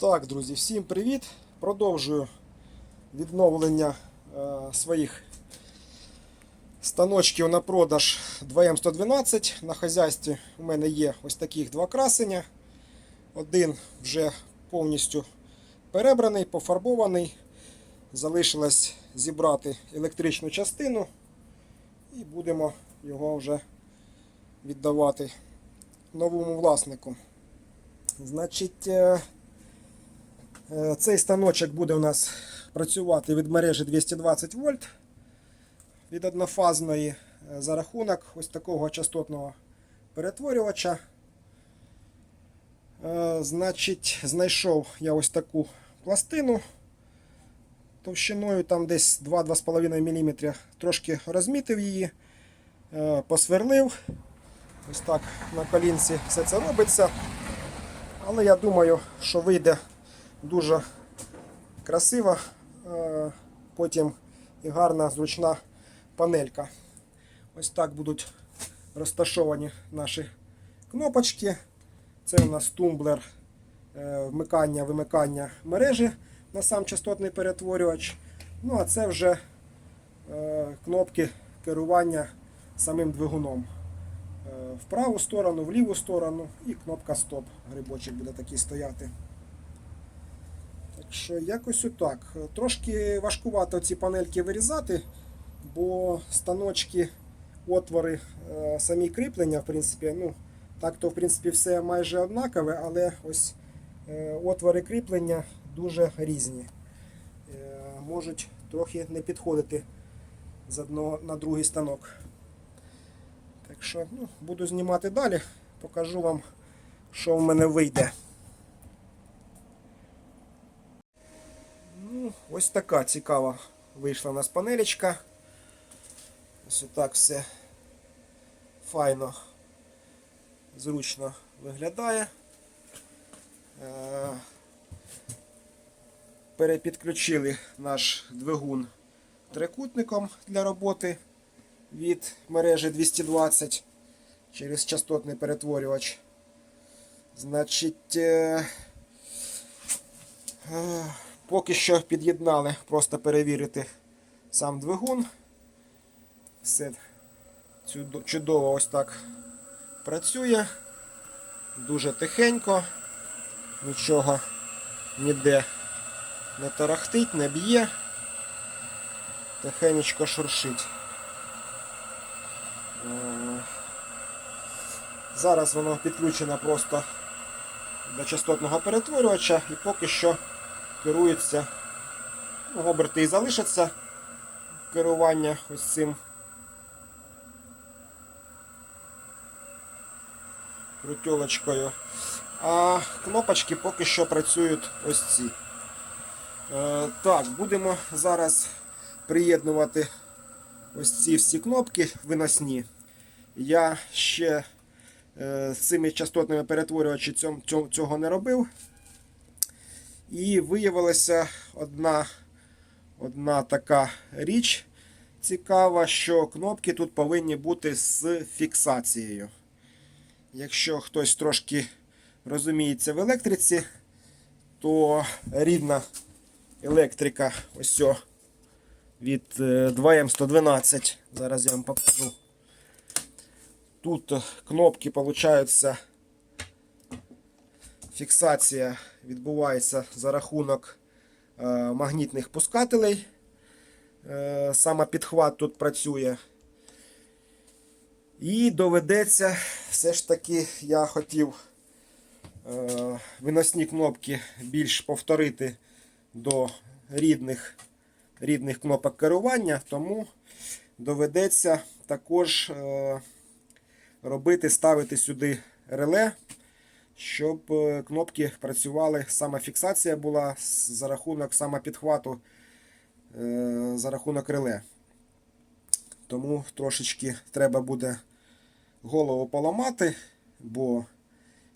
Так, друзі, всім привіт! Продовжую відновлення е, своїх станочків на продаж 2М112. На хазяйстві у мене є ось таких два красення. Один вже повністю перебраний, пофарбований. Залишилось зібрати електричну частину і будемо його вже віддавати новому власнику. Значить, е, Цей станочок буде у нас працювати від мережі 220 вольт від однофазної е, за рахунок ось такого частотного перетворювача. Е, Значить, знайшов я ось таку пластину товщиною там десь 2-2,5 мм. Трошки розмітив її, е, посверлив. Ось так на колінці все це робиться. Але я думаю, що вийде дуже красива, е, потім і гарна зручна панелька. Ось так будуть розташовані наші кнопочки. Це у нас тумблер е, вмикання, вимикання мережі на сам частотний перетворювач. Ну а це вже е, кнопки керування самим двигуном. В праву сторону, в ліву сторону і кнопка стоп. Грибочок буде такий стояти. Що якось отак. Трошки важкувато ці панельки вирізати, бо станочки, отвори, е, самі кріплення, в принципі, ну, так то в принципі все майже однакове, але ось е, отвори кріплення дуже різні. Е, Можуть трохи не підходити з одного на другий станок. Так що ну, буду знімати далі, покажу вам, що в мене вийде. Ось така цікава вийшла у нас панелечка. Ось отак все файно, зручно виглядає. Е, Перепідключили наш двигун трикутником для роботи від мережі 220 через частотний перетворювач. Значить, е, е, Поки що під'єднали, просто перевірити сам двигун. Все чудово ось так працює. Дуже тихенько, нічого ніде не тарахтить, не б'є. Тихенечко шуршить. Е, Зараз воно підключено просто до частотного перетворювача і поки що керується. Ну, оберти і залишаться керування ось цим крутьолочкою. А кнопочки поки що працюють ось ці. Е, так, будемо зараз приєднувати ось ці всі кнопки виносні. Я ще е, з цими частотними перетворювачами цього не робив. І виявилася одна, одна така річ цікава, що кнопки тут повинні бути з фіксацією. Якщо хтось трошки розуміється в електриці, то рідна електрика ось о, від е, 2М112. Зараз я вам покажу. Тут е, кнопки получаються фіксація відбувається за рахунок е, магнітних пускателей. Е, саме підхват тут працює. І доведеться, все ж таки, я хотів е, виносні кнопки більш повторити до рідних, рідних кнопок керування, тому доведеться також робити, ставити сюди реле щоб е, кнопки працювали, сама фіксація була за рахунок самопідхвату, е, за рахунок реле. Тому трошечки треба буде голову поламати, бо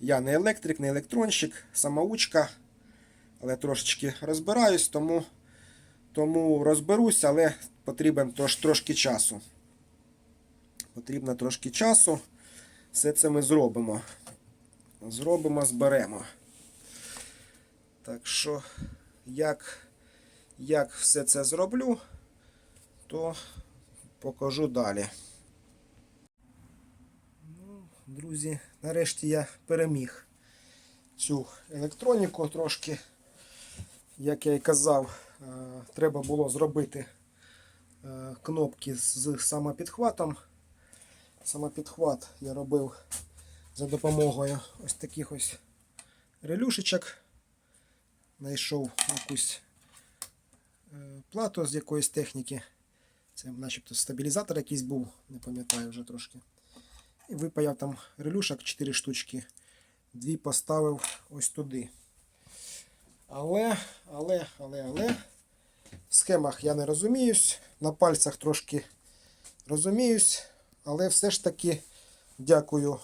я не електрик, не електронщик, самоучка, але трошечки розбираюсь, тому, тому розберусь, але потрібен трош, трошки часу. Потрібно трошки часу. Все це ми зробимо. Зробимо, зберемо. Так що, як, як все це зроблю, то покажу далі. Ну, друзі, нарешті я переміг цю електроніку трошки. Як я і казав, е, треба було зробити е, кнопки з самопідхватом. Самопідхват я робив за допомогою ось таких ось релюшечок. Знайшов якусь е, плату з якоїсь техніки. Це начебто стабілізатор якийсь був, не пам'ятаю вже трошки. І випаяв там релюшок 4 штучки. Дві поставив ось туди. Але, але, але, але в схемах я не розуміюсь. На пальцях трошки розуміюсь. Але все ж таки дякую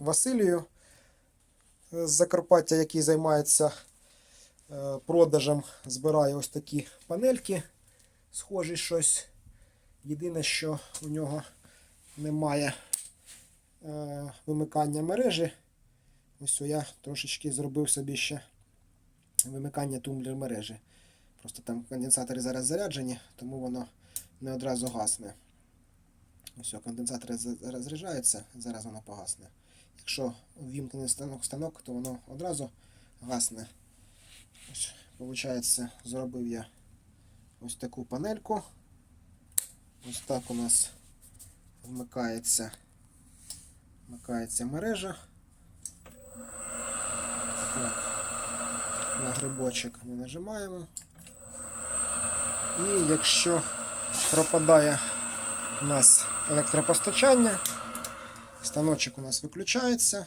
Василію з Закарпаття, який займається е, продажем, збирає ось такі панельки. Схожі щось. Єдине, що у нього немає е, вимикання мережі. Ось я трошечки зробив собі ще вимикання тумблер мережі. Просто там конденсатори зараз заряджені, тому воно не одразу гасне. Ось конденсатори за- розряджаються, зараз воно погасне. Якщо ввімкнений станок станок, то воно одразу гасне. Ось, виходить, зробив я ось таку панельку. Ось так у нас вмикається, вмикається мережа. На грибочок ми нажимаємо. І якщо пропадає у нас електропостачання, станочок у нас виключається.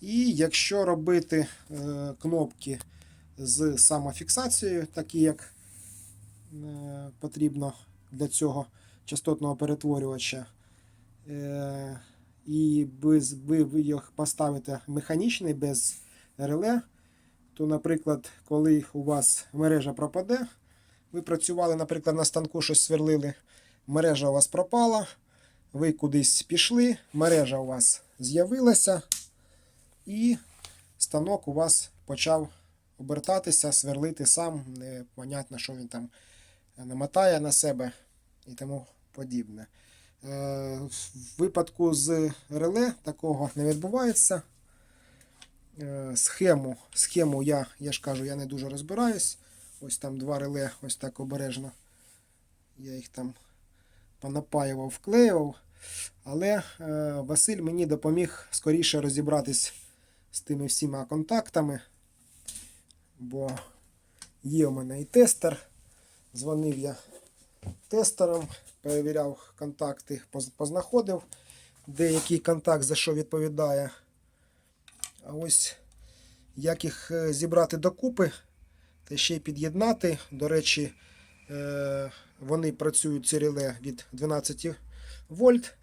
І якщо робити е, кнопки з самофіксацією, такі як е, потрібно для цього частотного перетворювача, е, і без, ви, їх поставите механічний без реле, то, наприклад, коли у вас мережа пропаде, ви працювали, наприклад, на станку щось сверлили, мережа у вас пропала, ви кудись пішли, мережа у вас з'явилася, і станок у вас почав обертатися, сверлити сам. Непонятно, що він там намотає на себе і тому подібне. Е, В випадку з реле такого не відбувається. Е, Схему, схему я, я ж кажу, я не дуже розбираюсь. Ось там два реле, ось так обережно. Я їх там понапаював, вклеював. Але е, Василь мені допоміг скоріше розібратись з тими всіма контактами. Бо є у мене і тестер. Дзвонив я тестером, перевіряв контакти, познаходив, де який контакт за що відповідає. А ось як їх е, зібрати докупи та ще й під'єднати. До речі, вони працюють ці реле від 12 вольт,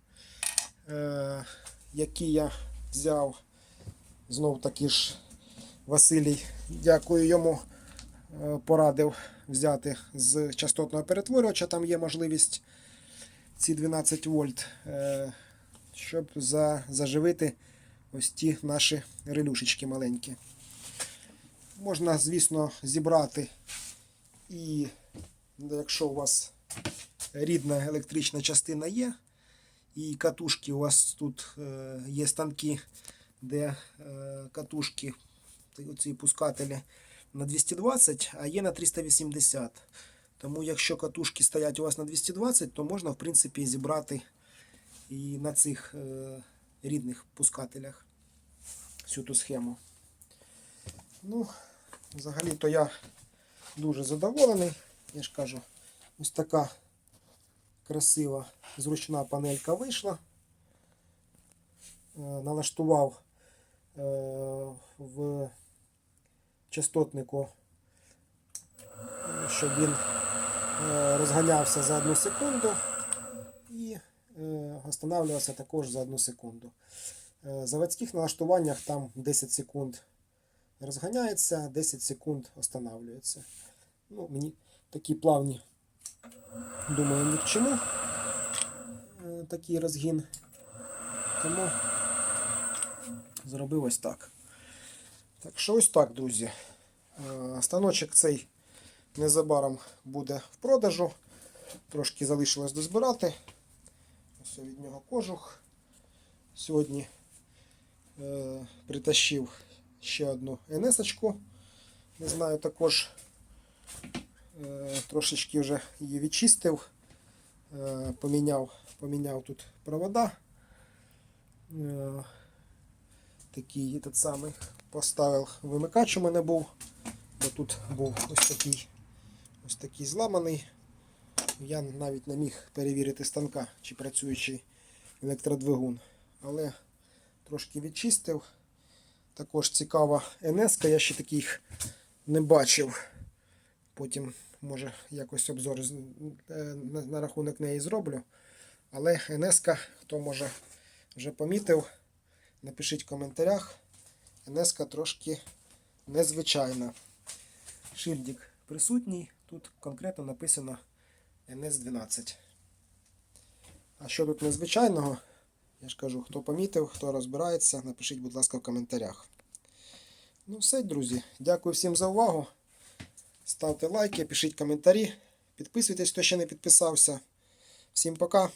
е, які я взяв знов таки ж Василій, дякую йому, е, порадив взяти з частотного перетворювача. Там є можливість ці 12 вольт, е, щоб заживити ось ті наші релюшечки маленькі. Можна, звісно, зібрати і якщо у вас рідна електрична частина є, і катушки у вас тут е, є станки, де е, катушки, ці пускателі на 220, а є на 380. Тому якщо катушки стоять у вас на 220, то можна в принципі зібрати і на цих е, рідних пускателях всю ту схему. Ну, взагалі-то я дуже задоволений. Я ж кажу, ось така красива зручна панелька вийшла. Е, Налаштував е, в частотнику, щоб він е, розганявся за одну секунду і останавливався також за одну секунду. В заводських налаштуваннях там 10 секунд розганяється, 10 секунд останавливається. Ну, мені такі плавні, думаю, ні к чому е, такий розгін. Тому зробив ось так. Так що ось так, друзі. Е, Станочок цей незабаром буде в продажу. Трошки залишилось дозбирати. Ось від нього кожух. Сьогодні е, притащив ще одну НС-очку. Не знаю, також трошечки вже її відчистив. Е, поміняв, поміняв тут провода. Е, такий этот самий поставив вимикач у мене був. Бо тут був ось такий, ось такий зламаний. Я навіть не міг перевірити станка, чи працюючий електродвигун. Але трошки відчистив. Також цікава НС, я ще таких не бачив. Потім, може, якось обзор е, на, рахунок неї зроблю. Але НС, хто може вже помітив, напишіть в коментарях. НС трошки незвичайна. Шильдик присутній. Тут конкретно написано NS12. А що тут незвичайного? Я ж кажу, хто помітив, хто розбирається, напишіть, будь ласка, в коментарях. Ну все, друзі. Дякую всім за увагу. Ставте лайки, пишіть коментарі, підписуйтесь, хто ще не підписався. Всім пока,